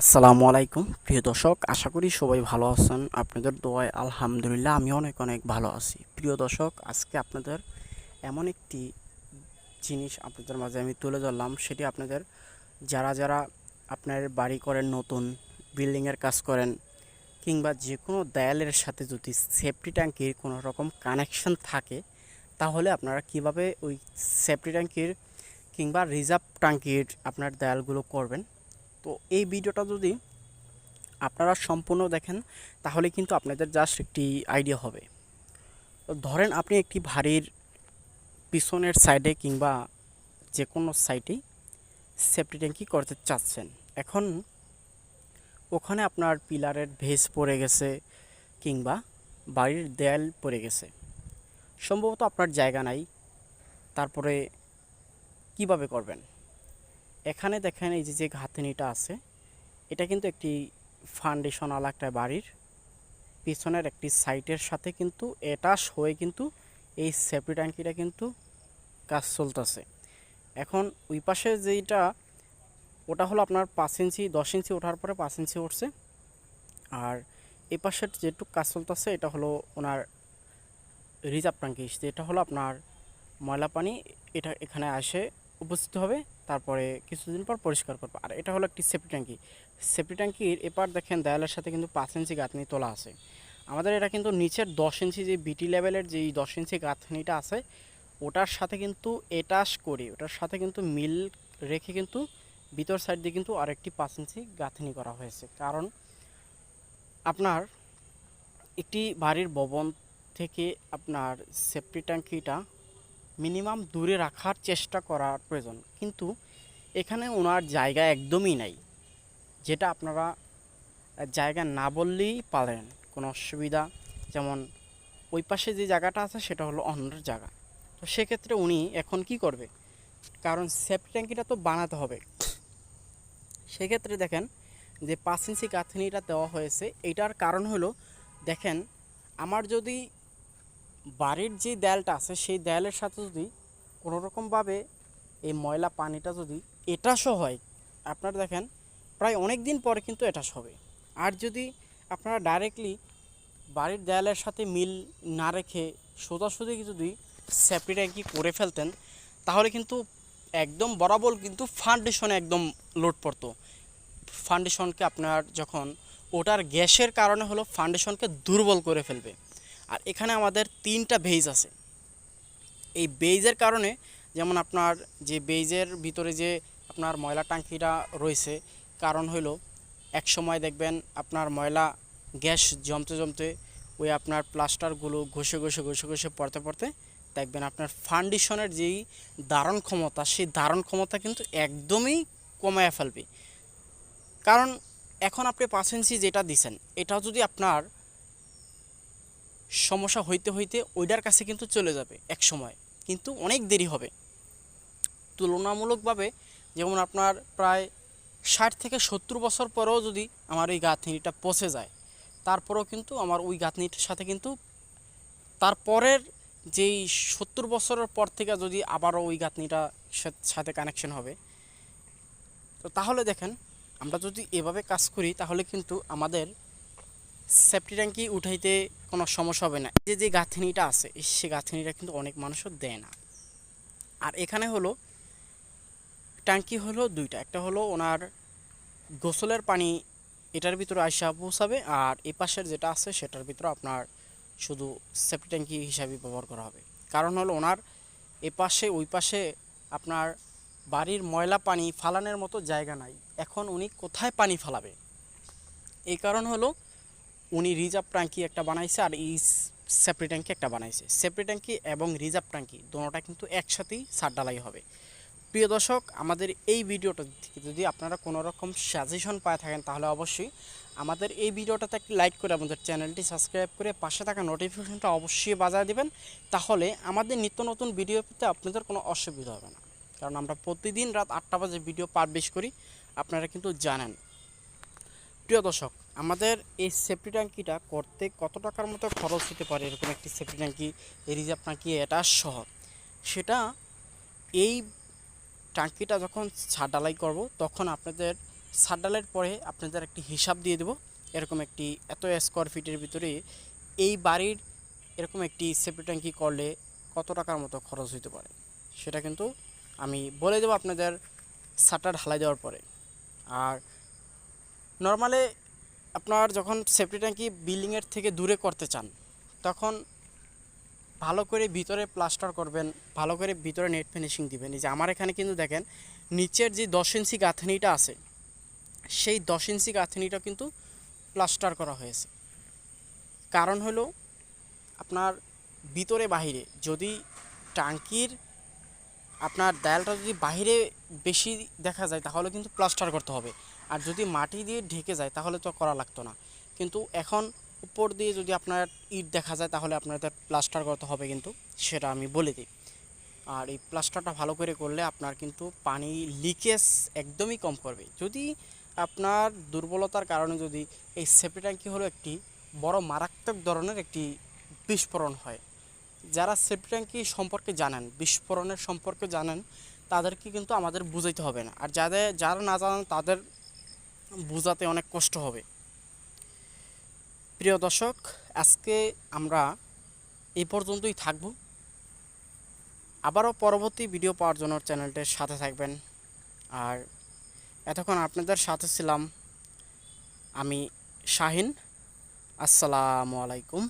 আসসালামু আলাইকুম। প্রিয় দর্শক, আশা করি সবাই ভালো আছেন। আপনাদের দোয়ায় আলহামদুলিল্লাহ আমি অনেক অনেক ভালো আছি। প্রিয় দর্শক, আজকে আপনাদের এমন একটি জিনিস আপনাদের মাঝে আমি তুলে ধরলাম। সেটি আপনাদের যারা যারা আপনার বাড়ি করেন নতুন বিল্ডিংয়ের কাজ করেন, কিংবা যে কোনো দেয়ালের সাথে যদি সেফটি ট্যাঙ্কির কোনো রকম কানেকশন থাকে, তাহলে আপনারা কীভাবে ওই সেফটি ট্যাঙ্কির কিংবা রিজার্ভ ট্যাঙ্কির আপনার দেয়ালগুলো করবেন? তো এই ভিডিওটা যদি আপনারা সম্পূর্ণ দেখেন, তাহলে কিন্তু আপনাদের জাস্ট একটি আইডিয়া হবে। ধরেন আপনি একটি ভারীর পিছনের সাইডে কিংবা যে কোনো সাইডেই সেফটি ট্যাঙ্কি করতে চাচ্ছেন। এখন ওখানে আপনার পিলারের ভেজ পড়ে গেছে কিংবা বাড়ির দেয়াল পড়ে গেছে। সম্ভবত আপনার জায়গা নাই, তারপরে কীভাবে করবেন? এখানে দেখেন এই যে যে ঘাতনিটা আছে, এটা কিন্তু একটি ফাউন্ডেশনাল একটা বাড়ির। পিছনের একটি সাইটের সাথে কিন্তু এটাশ হয়ে কিন্তু এই সেফটি ট্যাঙ্কিটা কিন্তু কাজ চলতেছে। এখন ওই পাশে যেইটা, ওটা হলো আপনার পাঁচ ইঞ্চি, দশ ইঞ্চি ওঠার পরে পাঁচ ইঞ্চি উঠছে। আর এই পাশের যেটুকু কাজ চলতেছে, এটা হলো ওনার রিজার্ভ ট্যাঙ্কি। যেটা হলো আপনার ময়লা পানি, এটা এখানে আসে উপস্থিত হবে, তারপরে কিছুদিন পর পরিষ্কার করব। আর এটা হলো একটি সেফটি ট্যাঙ্কি। সেফটি ট্যাঙ্কির এপার দেখেন দেয়ালের সাথে কিন্তু পাঁচ ইঞ্চি গাঁথনি তোলা আছে। আমাদের এটা কিন্তু নিচের দশ ইঞ্চি যে বিটি লেভেলের যেই দশ ইঞ্চি গাঁথনিটা আছে, ওটার সাথে কিন্তু এটাস করে, ওটার সাথে কিন্তু মিল রেখে কিন্তু ভিতর সাইড দিয়ে কিন্তু আরেকটি পাঁচ ইঞ্চি গাঁথনি করা হয়েছে। কারণ আপনার একটি বাড়ির ভবন থেকে আপনার সেফটি ট্যাঙ্কিটা মিনিমাম দূরে রাখার চেষ্টা করার প্রয়োজন। কিন্তু এখানে ওনার জায়গা একদমই নাই, যেটা আপনারা জায়গা না বললেই পারেন, কোনো অসুবিধা। যেমন ওই পাশে যে জায়গাটা আছে, সেটা হলো অন্যের জায়গা। তো সেক্ষেত্রে উনি এখন কি করবে? কারণ সেফটি ট্যাঙ্কিটা তো বানাতে হবে। সেক্ষেত্রে দেখেন যে পাঁচ ইঞ্চি গাঁথনিটা দেওয়া হয়েছে, এটার কারণ হলো, দেখেন, আমার যদি বাড়ির যে দেয়ালটা আছে, সেই দেয়ালের সাথে যদি কোনোরকমভাবে এই ময়লা পানিটা যদি এটাশও হয়, আপনারা দেখেন প্রায় অনেক দিন পরে কিন্তু এটাস হবে। আর যদি আপনারা ডাইরেক্টলি বাড়ির দেয়ালের সাথে মিল না রেখে সোজাসুজি যদি সেফটি ট্যাঙ্কি করে ফেলতেন, তাহলে কিন্তু একদম বরাবর কিন্তু ফাউন্ডেশনে একদম লোড পড়তো। ফাউন্ডেশনকে আপনার যখন ওটার গ্যাসের কারণে হলো ফাউন্ডেশনকে দুর্বল করে ফেলবে। আর এখানে আমাদের তিনটা বেজ আছে। এই বেজের কারণে যেমন আপনার যে বেজের ভিতরে যে আপনার ময়লা টাঙ্কিটা রয়েছে, কারণ হলো এক সময় দেখবেন আপনার ময়লা গ্যাস জমতে জমতে ওই আপনার প্লাস্টারগুলো ঘষে ঘষে ঘষে ঘষে পড়তে পড়তে দেখবেন আপনার ফাউন্ডেশনের যেই ধারণ ক্ষমতা, সেই ধারণ ক্ষমতা কিন্তু একদমই কমায় ফেলবে। কারণ এখন আপনি পাঁচ ইঞ্চি যেটা দিছেন, এটাও যদি আপনার সমস্যা হইতে হইতে ওইটার কাছে কিন্তু চলে যাবে এক সময়। কিন্তু অনেক দেরি হবে। তুলনামূলকভাবে যেমন আপনার প্রায় ষাট থেকে সত্তর বছর পরেও যদি আমার ওই গাঁথনিটা পচে যায়, তারপরেও কিন্তু আমার ওই গাঁথনিটার সাথে কিন্তু তারপরের যেই সত্তর বছরের পর থেকে যদি আবারও ওই গাঁথনিটা সাথে কানেকশন হবে, তো তাহলে দেখেন আমরা যদি এভাবে কাজ করি তাহলে কিন্তু আমাদের সেফটি ট্যাঙ্কি উঠাইতে কোনো সমস্যা হবে না। যে যে গাঁথনিটা আছে সে গাঁথনিটা কিন্তু অনেক মানুষও দেয় না। আর এখানে হলো ট্যাঙ্কি হলো দুইটা। একটা হলো ওনার গোসলের পানি এটার ভিতরে আইসা পৌঁছাবে, আর এ পাশের যেটা আছে সেটার ভিতরে আপনার শুধু সেফটি ট্যাঙ্কি হিসাবে ব্যবহার করা হবে। কারণ হলো ওনার এ পাশে, ওই পাশে আপনার বাড়ির ময়লা পানি ফালানোর মতো জায়গা নাই। এখন উনি কোথায় পানি ফালাবে? এই কারণ হলো উনি রিজার্ভ ট্যাঙ্কি একটা বানাইছে আর এই সেফটি ট্যাঙ্কি একটা বানাইছে। সেফটি ট্যাঙ্কি এবং রিজার্ভ ট্যাঙ্কি দুটোটা কিন্তু একসাথেই সার ডালাই হবে। প্রিয় দর্শক, আমাদের এই ভিডিওটা থেকে যদি আপনারা কোনো রকম সাজেশন পায় থাকেন, তাহলে অবশ্যই আমাদের এই ভিডিওটাতে একটি লাইক করে আমাদের চ্যানেলটি সাবস্ক্রাইব করে পাশে থাকা নোটিফিকেশনটা অবশ্যই বাজায় দিবেন। তাহলে আমাদের নিত্য নতুন ভিডিও পেতে আপনাদের কোনো অসুবিধা হবে না। কারণ আমরা প্রতিদিন রাত আটটা বাজে ভিডিও পাবলিশ করি, আপনারা কিন্তু জানেন। প্রিয় দর্শক আমাদের এই সেফটি ট্যাঙ্কিটা করতে কত টাকার মতো খরচ হতে পারে? এরকম একটি সেফটি ট্যাঙ্কি রিজার্ভ ট্যাঙ্কি, এটা সহ। সেটা এই ট্যাঙ্কিটা যখন ছাদ ডালাই করব, তখন আপনাদের সাড্ডালের পরে আপনাদের একটি হিসাব দিয়ে দেবো। এরকম একটি এত স্কোয়ার ফিটের ভিতরে এই বাড়ির এরকম একটি সেফটি ট্যাঙ্কি করলে কত টাকার মতো খরচ হতে পারে? সেটা কিন্তু আমি বলে দেবো আপনাদের সাটার ঢালাই দেওয়ার পরে। আর নর্মালে আপনার যখন সেফটি ট্যাঙ্কি বিল্ডিংয়ের থেকে দূরে করতে চান, তখন ভালো করে ভিতরে প্লাস্টার করবেন, ভালো করে ভিতরে নেট ফিনিশিং দিবেন। এই যে আমার এখানে কিন্তু দেখেন, নিচের যে দশ ইঞ্চি গাঁথনিটা আছে, সেই দশ ইঞ্চি গাঁথনিটা কিন্তু প্লাস্টার করা হয়েছে। কারণ হলো, আপনার ভিতরে বাহিরে যদি টাঙ্কির আপনার দেয়ালটা যদি বাইরে বেশি দেখা যায়, তাহলে কিন্তু প্লাস্টার করতে হবে। আর যদি মাটি দিয়ে ঢেকে যায়, তাহলে তো করা লাগতো না। কিন্তু এখন উপর দিয়ে যদি আপনার ইট দেখা যায়, তাহলে আপনাদের প্লাস্টার করতে হবে কিন্তু, সেটা আমি বলে দিই। আর এই প্লাস্টারটা ভালো করে করলে আপনার কিন্তু পানি লিকেজ একদমই কম করবে। যদি আপনার দুর্বলতার কারণে যদি এই সেপ্টি ট্যাঙ্কি হলো একটি বড় মারাত্মক ধরনের একটি বিস্ফোরণ হয়। যারা সেপ্টি ট্যাঙ্কি সম্পর্কে জানেন, বিস্ফোরণের সম্পর্কে জানেন, তাদেরকে কিন্তু আমাদের বুঝাইতে হবে না। আর যাদের, যারা না জানেন, তাদের বোঝাতে অনেক কষ্ট হবে। প্রিয় দর্শক, আজকে আমরা এই পর্যন্তই থাকব। আবারও পরবর্তী ভিডিও পাওয়ার জন্য চ্যানেলটির সাথে থাকবেন। আর এতক্ষণ আপনাদের সাথে ছিলাম আমি শাহিন। আসসালামু আলাইকুম।